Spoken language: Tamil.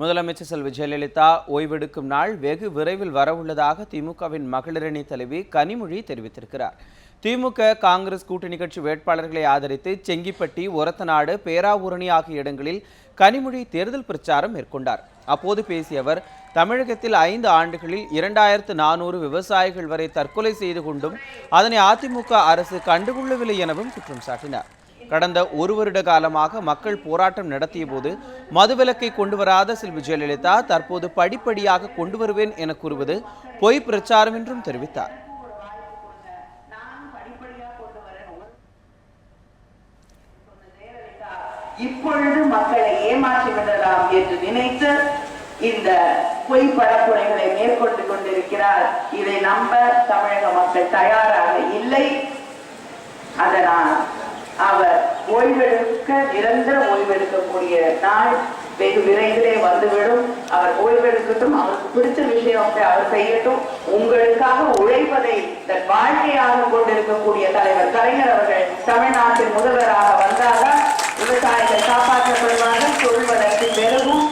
முதலமைச்சர் செல்வி ஜெயலலிதா ஓய்வெடுக்கும் நாள் வெகு விரைவில் வரவுள்ளதாக திமுகவின் மகளிரணி தலைவி கனிமொழி தெரிவித்திருக்கிறார். திமுக காங்கிரஸ் கூட்டணி கட்சி வேட்பாளர்களை ஆதரித்து செங்கிப்பட்டி ஒரத்தநாடு பேராவூரணி ஆகிய இடங்களில் கனிமொழி தேர்தல் பிரச்சாரம் மேற்கொண்டார். அப்போது பேசிய அவர் தமிழகத்தில் ஐந்து ஆண்டுகளில் இரண்டாயிரத்து நானூறு விவசாயிகள் வரை தற்கொலை செய்து கொண்டும் அதனை அதிமுக அரசு கண்டுகொள்ளவில்லை எனவும் குற்றம் சாட்டினார். கடந்த ஒரு வருட காலமாக மக்கள் போராட்டம் நடத்திய போது மதுவிலக்கை கொண்டு வராத செல்வி ஜெயலலிதா தற்போது படிப்படியாக கொண்டு வருவேன் என கூறுவது பொய் பிரச்சாரம் என்றும் தெரிவித்தார். இப்பொழுது மக்களை ஏமாற்றி விடலாம் என்று நினைத்து இந்த பொய் பரப்புரைகளை மேற்கொண்டு கொண்டிருக்கிறார். இதை நம்ப தமிழக மக்கள் தயாராக இல்லை. அதனால் அவர் ஓய்வெடுக்க நிரந்தர ஓய்வெடுக்கக்கூடிய நாள் வெகு விரைவிலே வந்துவிடும். அவர் ஓய்வெடுக்கட்டும் அவருக்கு பிடிச்ச விஷயத்தை அவர் செய்யட்டும். உங்களுக்காக உழைப்பதை தன் வாழ்க்கையாக கொண்டிருக்கக்கூடிய தலைவர் கலைஞர் அவர்கள் தமிழ்நாட்டின் முதல்வராக வந்தால்தான் விவசாயிகள் காப்பாற்றப்படுவார்கள் தொழில் வளர்ச்சி பெருகும்.